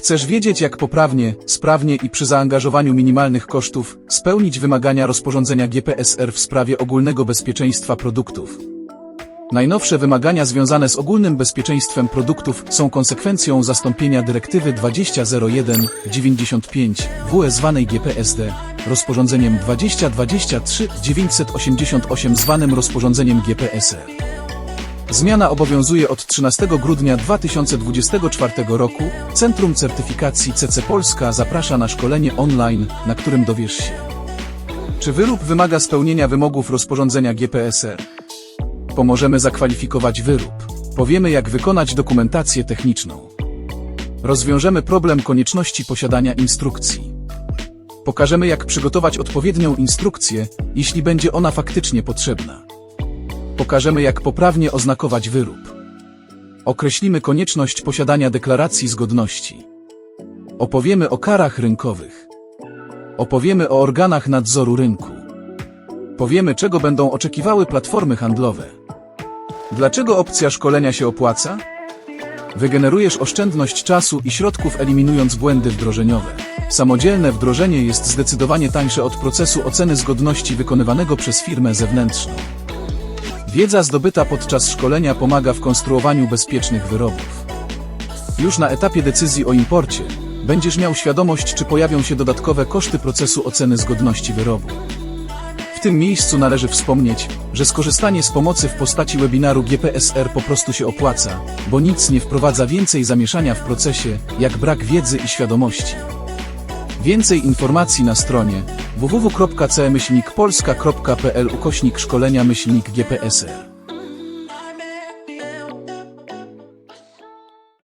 Chcesz wiedzieć, jak poprawnie, sprawnie i przy zaangażowaniu minimalnych kosztów spełnić wymagania rozporządzenia GPSR w sprawie ogólnego bezpieczeństwa produktów. Najnowsze wymagania związane z ogólnym bezpieczeństwem produktów są konsekwencją zastąpienia dyrektywy 2001-95 WE zwanej GPSD rozporządzeniem 2023-988 zwanym rozporządzeniem GPSR. Zmiana obowiązuje od 13 grudnia 2024 roku. Centrum Certyfikacji CC Polska zaprasza na szkolenie online, na którym dowiesz się, czy wyrób wymaga spełnienia wymogów rozporządzenia GPSR. Pomożemy zakwalifikować wyrób. Powiemy, jak wykonać dokumentację techniczną. Rozwiążemy problem konieczności posiadania instrukcji. Pokażemy, jak przygotować odpowiednią instrukcję, jeśli będzie ona faktycznie potrzebna. Pokażemy, jak poprawnie oznakować wyrób. Określimy konieczność posiadania deklaracji zgodności. Opowiemy o karach rynkowych. Opowiemy o organach nadzoru rynku. Powiemy, czego będą oczekiwały platformy handlowe. Dlaczego opcja szkolenia się opłaca? Wygenerujesz oszczędność czasu i środków eliminując błędy wdrożeniowe. Samodzielne wdrożenie jest zdecydowanie tańsze od procesu oceny zgodności wykonywanego przez firmę zewnętrzną. Wiedza zdobyta podczas szkolenia pomaga w konstruowaniu bezpiecznych wyrobów. Już na etapie decyzji o imporcie będziesz miał świadomość, czy pojawią się dodatkowe koszty procesu oceny zgodności wyrobu. W tym miejscu należy wspomnieć, że skorzystanie z pomocy w postaci webinaru GPSR po prostu się opłaca, bo nic nie wprowadza więcej zamieszania w procesie, jak brak wiedzy i świadomości. Więcej informacji na stronie www.cmyślnikpolska.pl ukośnik szkolenia myślnik GPSR.